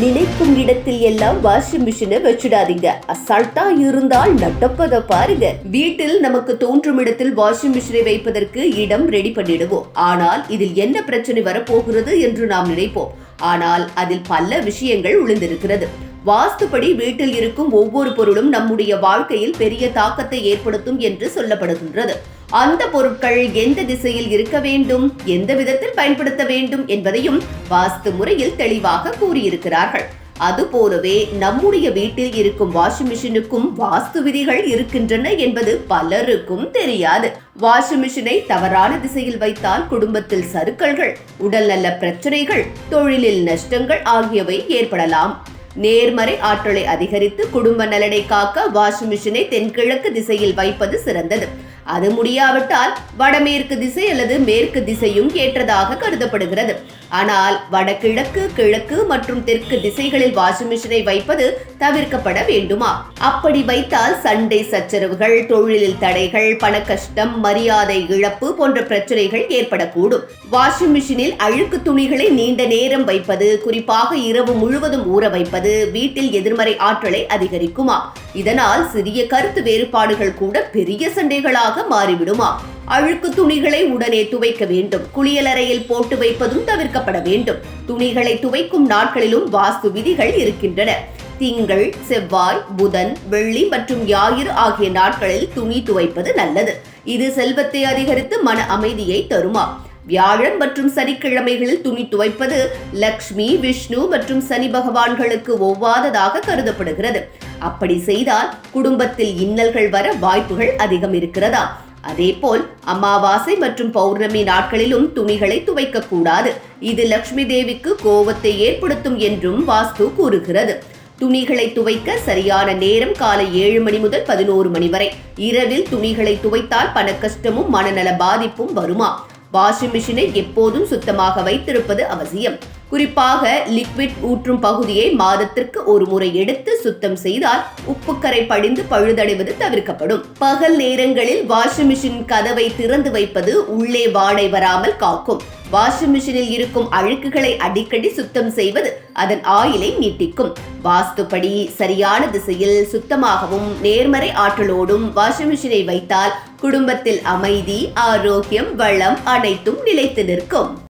நினைக்கும் இடத்தில் எல்லாம் வாஷிங் மிஷினை வச்சிடாதீங்க. அசால்ட்டா இருந்தால் நட்டப்பத பாருங்க. வீட்டில் நமக்கு தோன்றும் இடத்தில் வாஷிங் மிஷினை வைப்பதற்கு இடம் ரெடி பண்ணிடுவோம். ஆனால் இதில் என்ன பிரச்சனை வரப்போகிறது என்று நாம் நினைப்போம். ஆனால் அதில் பல விஷயங்கள் உளுந்திருக்கிறது வாஸ்துப்படி வீட்டில் இருக்கும் ஒவ்வொரு பொருளும் நம்முடைய வாழ்க்கையில் பெரிய தாக்கத்தை ஏற்படுத்தும் என்று சொல்லப்படுகின்றது. அந்த பொருட்கள் எந்த திசையில் இருக்க வேண்டும் எந்த விதத்தில் பயன்படுத்த வேண்டும் என்பதையும் வாஸ்து முறையில் தெளிவாக கூறியிருக்கிறார்கள். அதுபோலவே நம்முடைய வீட்டில் இருக்கும் வாஷிங் மிஷினுக்கும் வாஸ்து விதிகள் இருக்கின்றன என்பது பலருக்கும் தெரியாது. வாஷிங் மிஷினை தவறான திசையில் வைத்தால் குடும்பத்தில் சருக்கல்கள் உடல்நல பிரச்சனைகள் தொழிலில் நஷ்டங்கள் ஆகியவை ஏற்படலாம். நேர்மறை ஆற்றலை அதிகரித்து குடும்ப நலனை காக்க வாஷிங் மிஷினை தென்கிழக்கு திசையில் வைப்பது சிறந்தது. அது முடியாவிட்டால் வடமேற்கு திசை அல்லது மேற்கு திசையும் ஏற்றதாக கருதப்படுகிறது. ஆனால் வடகிழக்கு கிழக்கு மற்றும் தெற்கு திசைகளில் வாஷிங் மிஷினை வைப்பது தவிர்க்கப்பட வேண்டுமா? அப்படி வைத்தால் சண்டை சச்சரவுகள் தொழிலில் தடைகள் பண கஷ்டம் மரியாதை இழப்பு போன்ற பிரச்சனைகள் ஏற்படக்கூடும். வாஷிங் மிஷினில் அழுக்கு துணிகளை நீண்ட நேரம் வைப்பது குறிப்பாக இரவு முழுவதும் ஊற வைப்பது வீட்டில் எதிர்மறை ஆற்றலை அதிகரிக்குமா? இதனால் சிறிய கருத்து வேறுபாடுகள் கூட பெரிய சண்டைகளாக மாறிவிடுமா? அழுக்கு துணிகளை உடனே துவைக்க வேண்டும். குளியலறையில் போட்டு வைப்பதும் தவிர்க்கப்பட வேண்டும். துணிகளை துவைக்கும் நாட்களிலும் வாஸ்து விதிகள் இருக்கின்றன. திங்கள் செவ்வாய் புதன் வெள்ளி மற்றும் ஞாயிறு ஆகிய நாட்களில் துணி துவைப்பது நல்லது. இது செல்வத்தை அதிகரித்து மன அமைதியை தருமா? வியாழன் மற்றும் சனிக்கிழமைகளில் துணி துவைப்பது லக்ஷ்மி விஷ்ணு மற்றும் சனி பகவான்களுக்கு ஒவ்வாததாக கருதப்படுகிறது. அப்படி செய்தால் குடும்பத்தில் இன்னல்கள் வர வாய்ப்புகள் அதிகம் இருக்கிறதா? அதேபோல் அமாவாசை மற்றும் பௌர்ணமி நாட்களிலும் துணிகளை துவைக்க கூடாது இது லக்ஷ்மி தேவிக்கு கோபத்தை ஏற்படுத்தும் என்றும் வாஸ்து கூறுகிறது. துணிகளை துவைக்க சரியான நேரம் காலை ஏழு மணி முதல் பதினோரு மணி வரை. இரவில் துணிகளை துவைத்தால் பண கஷ்டமும் மனநல பாதிப்பும் வருமா? வாஷிங் மிஷினை எப்போதும் சுத்தமாக வைத்திருப்பது அவசியம். குறிப்பாக லிக்விட் ஊற்றும் பகுதியை மாதத்திற்கு ஒரு முறை எடுத்து சுத்தம் செய்தால் உப்புக்கரை படிந்து பழுதடைவது தவிர்க்கப்படும். பகல் நேரங்களில் வாஷிங் மிஷின் கதவை திறந்து வைப்பது உள்ளே வாடை வராமல் காக்கும். வாஷிங் மிஷினில் இருக்கும் அழுக்குகளை அடிக்கடி சுத்தம் செய்வது அதன் ஆயிலை நீட்டிக்கும். வாஸ்துப்படி சரியான திசையில் சுத்தமாகவும் நேர்மறை ஆற்றலோடும் வாஷிங் மிஷினை வைத்தால் குடும்பத்தில் அமைதி ஆரோக்கியம் வளம் அனைத்தும் நிலைத்து நிற்கும்.